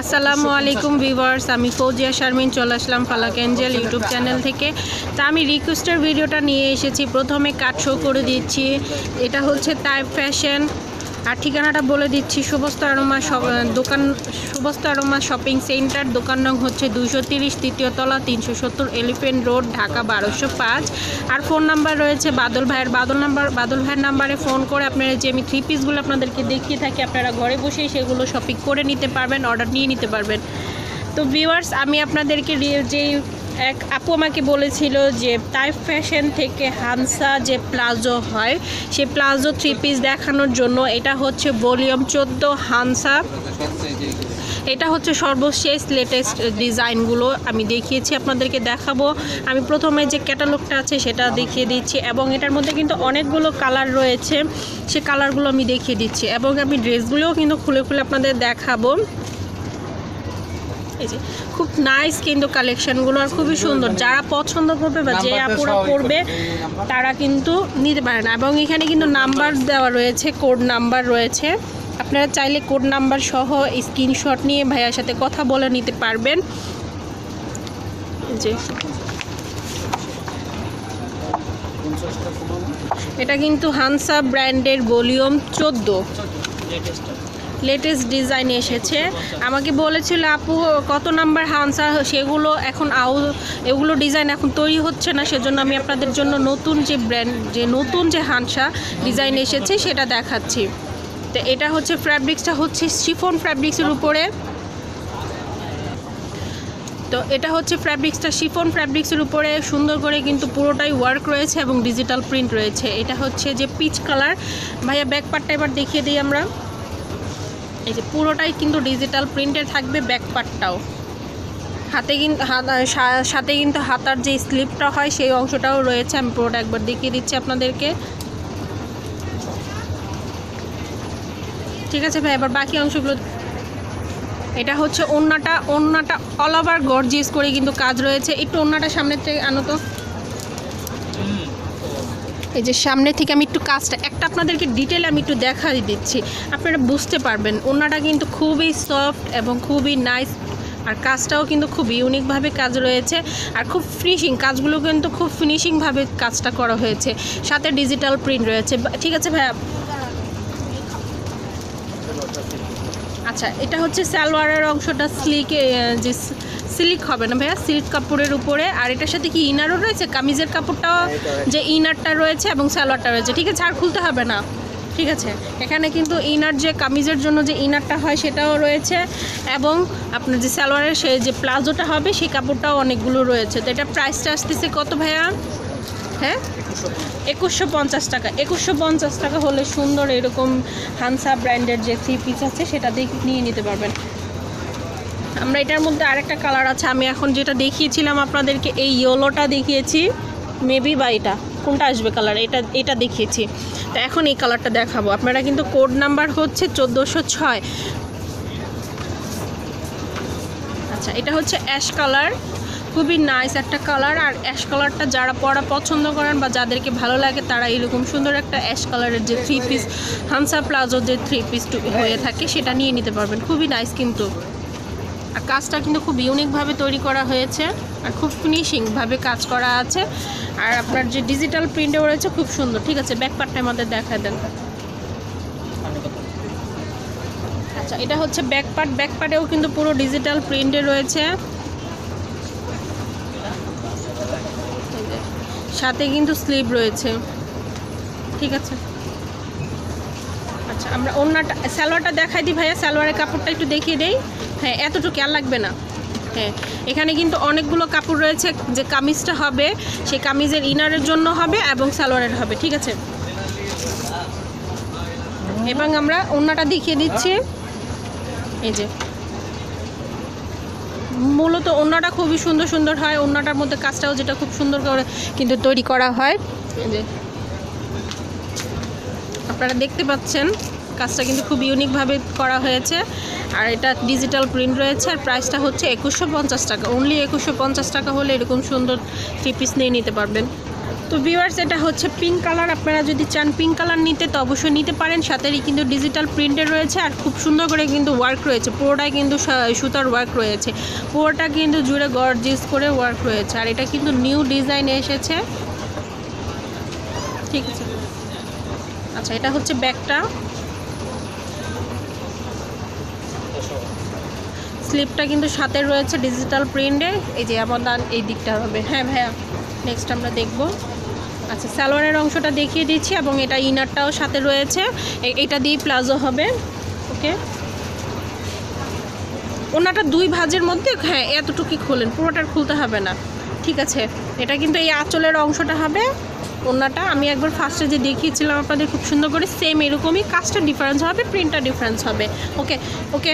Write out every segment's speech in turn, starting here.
আসসালামু আলাইকুম ভিউয়ার্স, আমি ফৌজিয়া শারমিন, চলে আসলাম ফালাক এঞ্জেল ইউটিউব চ্যানেল থেকে। তা আমি রিকোয়েস্টের ভিডিওটা নিয়ে এসেছি। প্রথমে কাট শো করে দিচ্ছি। এটা হচ্ছে টাইপ ফ্যাশন আর ঠিকানাটা বলে দিচ্ছি, সুবস্ত আরমা দোকান, সুবস্ত আরমা শপিং সেন্টার, দোকান নং হচ্ছে দুইশো তিরিশ, তৃতীয় তলা, তিনশো সত্তর এলিফেন্ট রোড, ঢাকা বারোশো পাঁচ। আর ফোন নাম্বার রয়েছে বাদল ভাইয়ের, বাদল নাম্বার, বাদল ভাইয়ের নাম্বারে ফোন করে আপনারা যে আমি থ্রি পিসগুলো আপনাদেরকে দেখিয়ে থাকি, আপনারা ঘরে বসেই সেগুলো শপিং করে নিতে পারবেন অর্ডার নিয়ে নিতে পারবেন। তো ভিউয়ার্স আমি আপনাদেরকে রি- যে এক আপু আমাকে বলেছিল যে তাই ফ্যাশন থেকে হানসা যে প্লাজো হয় সেই প্লাজো থ্রি পিস দেখানোর জন্য এটা হচ্ছে ভলিউম চোদ্দ হানসা এটা হচ্ছে সর্বশেষ লেটেস্ট ডিজাইনগুলো আমি দেখিয়েছি, আপনাদেরকে দেখাবো। আমি প্রথমে যে ক্যাটালগটা আছে সেটা দেখিয়ে দিচ্ছি এবং এটার মধ্যে কিন্তু অনেকগুলো কালার রয়েছে, সে কালারগুলো আমি দেখিয়ে দিচ্ছি এবং আমি ড্রেসগুলোও কিন্তু খুলে খুলে আপনাদের দেখাবো। এই যে খুব নাইস কিন্তু কালেকশনগুলো আর খুবই সুন্দর। যারা পছন্দ করবে বা যে আপুরা পড়বে তারা কিন্তু নিতে পারে না। এবং এখানে কিন্তু নাম্বার দেওয়া রয়েছে কোড নাম্বার রয়েছে। আপনারা চাইলে কোড নাম্বার সহ স্ক্রিনশট নিয়ে ভাইয়ার সাথে কথা বলে নিতে পারবেন। যে। এটা কিন্তু হানসা ব্র্যান্ডের ভলিউম চোদ্দ। লেটেস্ট ডিজাইন এসেছে। আমাকে বলেছিল, আপু, কত নাম্বার হানসা সেগুলো এখন আউ এগুলো ডিজাইন এখন তৈরি হচ্ছে না। সেজন্য আমি আপনাদের জন্য নতুন যে ব্র্যান্ড যে নতুন যে হানসা ডিজাইন এসেছে, সেটা দেখাচ্ছি। তো এটা হচ্ছে ফ্যাব্রিক্সটা হচ্ছে শিফন ফ্যাব্রিক্সের উপরে। তো এটা হচ্ছে ফ্যাব্রিক্সটা শিফন ফ্যাব্রিক্সের উপরে। সুন্দর করে কিন্তু পুরোটাই ওয়ার্ক রয়েছে এবং ডিজিটাল প্রিন্ট রয়েছে। এটা হচ্ছে যে পিচ কালার ভাইয়া ব্যাক পার্টটা এবার দেখিয়ে দিই আমরা। এই যে পুরোটাই কিন্তু ডিজিটাল প্রিন্টের থাকবে ব্যাক পার্টটাও হাতে কিন্তু সাথে কিন্তু হাতার যে স্লিপটা হয় সেই অংশটাও রয়েছে, আমি পুরোটা একবার দেখিয়ে দিচ্ছি আপনাদেরকে। ঠিক আছে ভাই, এবার বাকি অংশগুলো এটা হচ্ছে ওন্নাটা ওন্নাটা অল ওভার গর্জিয়াস করে কিন্তু কাজ রয়েছে। একটু ওন্নাটা সামনের থেকে আনো তো। এই যে সামনে থেকে আমি একটু কাজটা, একটা আপনাদেরকে ডিটেল আমি একটু দেখাই দিচ্ছি। আপনারা বুঝতে পারবেন ওন্নাটা কিন্তু খুবই সফট এবং খুবই নাইস আর কাজটাও কিন্তু খুব ইউনিকভাবে কাজ রয়েছে। আর খুব ফিনিশিং কাজগুলো কিন্তু খুব ফিনিশিংভাবে কাজটা করা হয়েছে। সাথে ডিজিটাল প্রিন্ট রয়েছে। ঠিক আছে ভাইয়া? আচ্ছা এটা হচ্ছে সালোয়ারের অংশটা স্লিক যে সিল্ক হবে না ভাইয়া? সিল্ক কাপড়ের উপরে। আর এটার সাথে কি ইনারও রয়েছে? কামিজের কাপড়টাও যে ইনারটা রয়েছে এবং সালোয়ারটা রয়েছে। ঠিক আছে আর খুলতে হবে না। ঠিক আছে? এখানে কিন্তু ইনার যে কামিজের জন্য যে ইনারটা হয় সেটাও রয়েছে এবং আপনার যে সালোয়ারের সে যে প্লাজোটা হবে সেই কাপড়টাও অনেকগুলো রয়েছে। তো এটা প্রাইসটা আসতেছে কত ভাইয়া? হ্যাঁ? একুশশো পঞ্চাশ টাকা। একুশশো পঞ্চাশ টাকা হলে সুন্দর এরকম হানসা ব্র্যান্ডের যে থ্রি পিস আছে সেটা দেখে নিয়ে নিতে পারবেন। আমরা এটার মধ্যে আরেকটা কালার আছে। আমি এখন যেটা দেখিয়েছিলাম আপনাদেরকে, এই ইয়েলোটা দেখিয়েছি। মেবি বা এটা, কোনটা আসবে কালার এটা এটা দেখিয়েছি। তো এখন এই কালারটা দেখাবো। আপনারা কিন্তু কোড নাম্বার হচ্ছে চোদ্দোশো ছয়। আচ্ছা এটা হচ্ছে অ্যাশ কালার খুবই নাইস একটা কালার আর অ্যাশ কালারটা যারা পরা পছন্দ করেন বা যাদেরকে ভালো লাগে, তারা এরকম সুন্দর একটা অ্যাশ কালারের যে থ্রি পিস হানসা প্লাজো যে থ্রি পিস হয়ে থাকে, সেটা নিয়ে নিতে পারবেন। খুবই নাইস কিন্তু। আর কাজটা কিন্তু খুব ইউনিকভাবে তৈরি করা হয়েছে আর খুব ফিনিশিংভাবে কাজ করা আছে। আর আপনার যে ডিজিটাল প্রিন্টও রয়েছে, খুব সুন্দর। ঠিক আছে ব্যাক পার্টটা আমাদের দেখা দেন। আচ্ছা এটা হচ্ছে ব্যাক পার্ট ব্যাক পার্টেও কিন্তু পুরো ডিজিটাল প্রিন্টে রয়েছে। সাথে কিন্তু স্লিভ রয়েছে। ঠিক আছে। আচ্ছা আমরা অন্যটা সালোয়ারটা দেখাই দিই ভাইয়া। সালোয়ারের কাপড়টা একটু দেখিয়ে দেই। হ্যাঁ এতটুকু আর লাগবে না। হ্যাঁ এখানে কিন্তু অনেকগুলো কাপড় রয়েছে, যে কামিজটা হবে, সেই কামিজের ইনারের জন্য হবে এবং সালোয়ারের হবে, ঠিক আছে? এবং আমরা অন্যটা দেখিয়ে দিচ্ছি। এই যে। মূলত ওড়নাটা খুবই সুন্দর সুন্দর হয় ওড়নাটার মধ্যে কাজটাও যেটা খুব সুন্দর করে কিন্তু তৈরি করা হয়। এই যে। আপনারা দেখতে পাচ্ছেন কাজটা কিন্তু খুব ইউনিকভাবে করা হয়েছে। আর এটা ডিজিটাল প্রিন্ট রয়েছে, আর প্রাইসটা হচ্ছে একুশশো পঞ্চাশ টাকা। অনলি একুশশো পঞ্চাশ টাকা হলে এরকম সুন্দর থ্রি পিস নিয়ে নিতে পারবেন। তো ভিউয়ার্স এটা হচ্ছে পিঙ্ক কালার আপনারা যদি চান পিঙ্ক কালার নিতে, তো অবশ্যই নিতে পারেন। সাথেই কিন্তু ডিজিটাল প্রিন্টের রয়েছে, আর খুব সুন্দর করে কিন্তু ওয়ার্ক রয়েছে। পুরোটাই কিন্তু সুতার ওয়ার্ক রয়েছে। পুরোটা কিন্তু জুড়ে গর্জিস করে ওয়ার্ক রয়েছে। আর এটা কিন্তু নিউ ডিজাইন এসেছে। ঠিক আছে? আচ্ছা এটা হচ্ছে ব্যাগটা। স্লিপটা কিন্তু সাথে রয়েছে ডিজিটাল প্রিন্টে এই যে আমার দান এই দিকটা হবে। হ্যাঁ ভাইয়া নেক্সট আমরা দেখব। আচ্ছা সালোয়ারের অংশটা দেখিয়ে দিচ্ছি এবং এটা ইনারটাও সাথে রয়েছে। এটা দিয়ে প্লাজো হবে ওকে ওনাটা দুই ভাজের মধ্যে হ্যাঁ এতটুকুই খোলেন পুরোটার খুলতে হবে না। ঠিক আছে, এটা কিন্তু এই আঁচলের অংশটা হবে। ওনাটা আমি একবার ফার্স্টে যে দেখিয়েছিলাম আপনাদের খুব সুন্দর করে সেম এরকমই কাজটা ডিফারেন্স হবে প্রিন্টটা ডিফারেন্স হবে। ওকে ওকে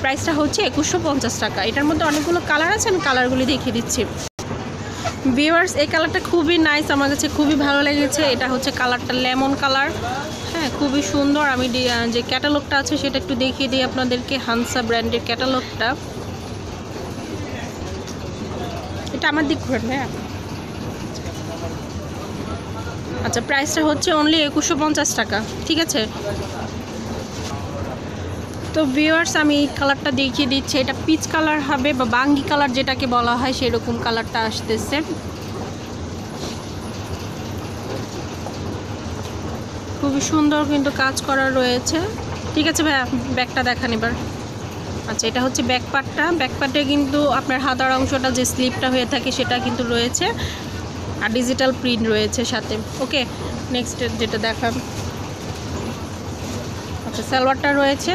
প্রাইসটা হচ্ছে একুশশো পঞ্চাশ টাকা। এটার মধ্যে অনেকগুলো কালার আছে, আমি কালারগুলি দেখিয়ে দিচ্ছি। ভিউয়ার্স এই কালারটা খুবই নাইস আমার কাছে খুবই ভালো লেগেছে। এটা হচ্ছে কালারটা লেমন কালার হ্যাঁ খুবই সুন্দর। আমি যে ক্যাটালগটা আছে, সেটা একটু দেখিয়ে দিই আপনাদেরকে হানসা ব্র্যান্ডের ক্যাটালগটা এটা আমার দিক ঘুরে হ্যাঁ। আচ্ছা প্রাইসটা হচ্ছে অনলি একুশশো পঞ্চাশ টাকা, ঠিক আছে? তো ভিউয়ার্স আমি কালারটা দেখিয়ে দিচ্ছি। এটা পিচ কালার হবে বা বাঙ্গি কালার যেটাকে বলা হয়, সেরকম কালারটা আসতেছে। খুবই সুন্দর কিন্তু কাজ করা রয়েছে। ঠিক আছে ভাইয়া, ব্যাগটা দেখান এবার। আচ্ছা এটা হচ্ছে ব্যাক পার্টটা ব্যাক পার্টে কিন্তু আপনার হাতার অংশটা যে স্লিপটা হয়ে থাকে, সেটা কিন্তু রয়েছে। আর ডিজিটাল প্রিন্ট রয়েছে সাথে। ওকে নেক্সট যেটা দেখান আচ্ছা সালোয়ারটা রয়েছে।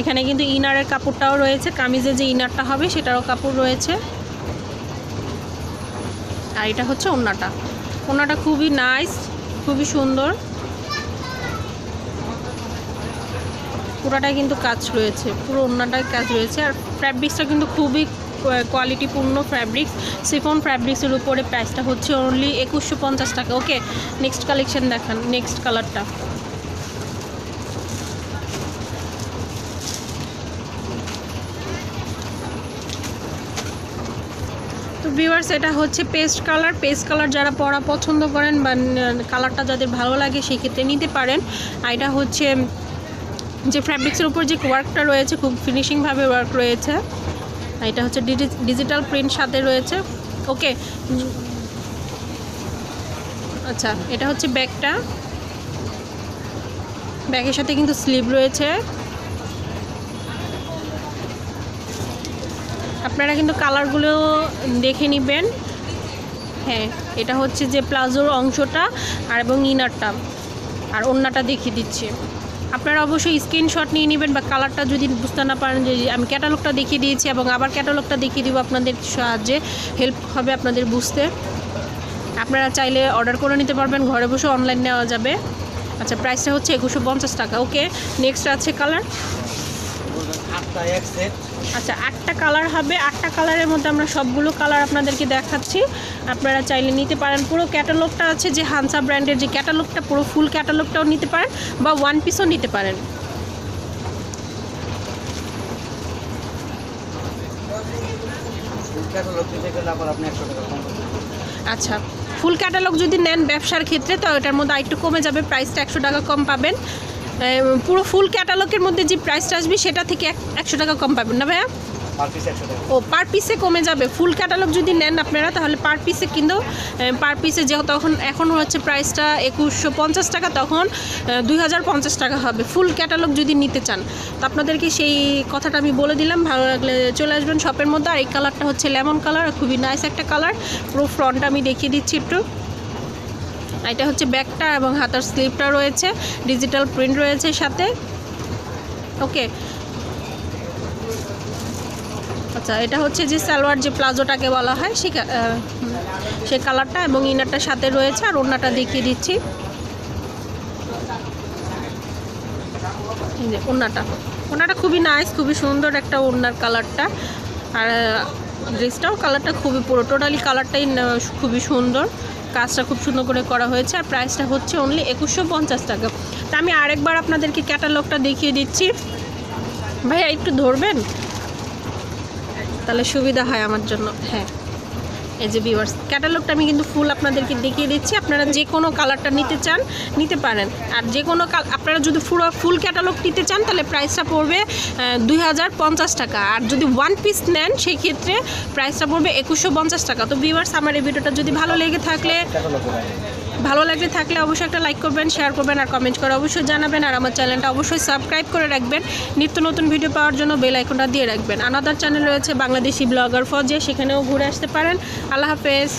এখানে কিন্তু ইনারের কাপড়টাও রয়েছে। কামিজে যে ইনারটা হবে, সেটারও কাপড় রয়েছে। আর এটা হচ্ছে ওন্নাটা। ওন্নাটা খুবই নাইস খুবই সুন্দর। পুরোটাই কিন্তু কাজ রয়েছে। পুরো ওন্নাটায় কাজ রয়েছে। আর ফ্যাব্রিক্সটা কিন্তু খুবই কোয়ালিটিপূর্ণ ফ্যাব্রিক্স সিফন ফ্যাব্রিক্সের উপরে প্রাইসটা হচ্ছে অনলি একুশশো পঞ্চাশ টাকা। ওকে নেক্সট কালেকশন দেখান নেক্সট কালারটা তো ভিউয়ার্স এটা হচ্ছে পেস্ট কালার পেস্ট কালার যারা পরা পছন্দ করেন বা কালারটা যাদের ভালো লাগে সেক্ষেত্রে নিতে পারেন। আর এটা হচ্ছে, যে ফ্যাব্রিক্সের উপর যে ওয়ার্কটা রয়েছে, খুব ফিনিশিংভাবে ওয়ার্ক রয়েছে। এটা হচ্ছে ডিজিটাল প্রিন্ট সাথে রয়েছে। ওকে আচ্ছা এটা হচ্ছে ব্যাগটা। ব্যাগের সাথে কিন্তু স্লিভ রয়েছে। আপনারা কিন্তু কালারগুলো দেখে নেবেন। হ্যাঁ এটা হচ্ছে যে প্লাজোর অংশটা আর এবং ইনারটা। আর ওন্নাটা দেখিয়ে দিচ্ছি। আপনারা অবশ্যই স্ক্রিনশট নিয়ে নেবেন বা কালারটা যদি বুঝতে না পারেন যে আমি ক্যাটালগটা দেখিয়ে দিয়েছি এবং আবার ক্যাটালগটা দেখিয়ে দিব আপনাদের সাহায্যে হেল্প হবে আপনাদের বুঝতে। আপনারা চাইলে অর্ডার করে নিতে পারবেন, ঘরে বসে অনলাইন নেওয়া যাবে। আচ্ছা প্রাইসটা হচ্ছে একুশো টাকা। ওকে নেক্সট আছে কালার আচ্ছা আটটা কালার হবে। আটটা কালারের মধ্যে আমরা সবগুলো কালার আপনাদেরকে দেখাচ্ছি। আপনারা চাইলে নিতে পারেন। পুরো ক্যাটালগটা আছে যে হানসা ব্র্যান্ডের যে ক্যাটালগটা পুরো ফুল ক্যাটালগটাও নিতে পারেন বা ওয়ান পিসও নিতে পারেন। আচ্ছা ফুল ক্যাটালগ যদি নেন ব্যবসার ক্ষেত্রে তো এটার মধ্যে আরেকটু কমে যাবে। প্রাইসটা একশো টাকা কম পাবেন। পুরো ফুল ক্যাটালগের মধ্যে যে প্রাইসটা আসবে সেটা থেকে এক- একশো টাকা কম পাবেন না ভাইয়া? ও পার পিসে কমে যাবে। ফুল ক্যাটালগ যদি নেন আপনারা তাহলে পার পিসে কিন্তু পার পিসে যেহেতু তখন এখন হচ্ছে প্রাইসটা একুশশো পঞ্চাশ টাকা তখন দুই হাজার পঞ্চাশ টাকা হবে। ফুল ক্যাটালগ যদি নিতে চান তো আপনাদেরকে সেই কথাটা আমি বলে দিলাম। ভালো লাগলে চলে আসবেন শপের মধ্যে। আর এই কালারটা হচ্ছে লেমন কালার খুবই নাইস একটা কালার পুরো ফ্রন্ট আমি দেখিয়ে দিচ্ছি একটু। এটা হচ্ছে ব্যাগটা এবং হাতার স্লিপটা রয়েছে ডিজিটাল প্রিন্ট রয়েছে সাথে। ওকে আচ্ছা এটা হচ্ছে যে সালোয়ার যে প্লাজোটাকে বলা হয়, সে সে কালারটা এবং ইনারটার সাথে রয়েছে, আর ওড়নাটা দেখিয়ে দিচ্ছি। ওড়নাটা। ওড়নাটা খুবই নাইস খুবই সুন্দর একটা ওড়নার কালারটা। আর ড্রেসটাও কালারটা খুবই পুরো টোটালি কালারটাই খুবই সুন্দর। কাজটা খুব সুন্দর করে করা হয়েছে আর প্রাইসটা হচ্ছে অনলি একুশশো পঞ্চাশ টাকা। তা আমি আরেকবার আপনাদেরকে ক্যাটালগটা দেখিয়ে দিচ্ছি। ভাইয়া, একটু ধরবেন? তাহলে সুবিধা হয় আমার জন্য। হ্যাঁ। এই যে ভিউয়ার্স ক্যাটালগটা আমি কিন্তু ফুল আপনাদেরকে দেখিয়ে দিচ্ছি। আপনারা যে কোনো কালারটা নিতে চান, নিতে পারেন। আর যে কোনো আপনারা যদি ফুল ফুল ক্যাটালগ নিতে চান, তাহলে প্রাইসটা পড়বে দুই হাজার পঞ্চাশ টাকা। আর যদি ওয়ান পিস নেন, সেই ক্ষেত্রে প্রাইসটা পড়বে একুশশো টাকা। তো ভিউয়ার্স আমার এই ভিডিওটা যদি ভালো লেগে থাকলে ভালো লাগলে থাকলে অবশ্যই একটা লাইক করবেন শেয়ার করবেন আর কমেন্ট করে অবশ্যই জানাবেন। আর আমার চ্যানেলটা অবশ্যই সাবস্ক্রাইব করে রাখবেন। নিত্য নতুন ভিডিও পাওয়ার জন্য বেল আইকনটা দিয়ে রাখবেন। আনাদার চ্যানেল রয়েছে বাংলাদেশি ব্লগার ফজে সেখানেও ঘুরে আসতে পারেন। আল্লাহ হাফেজ।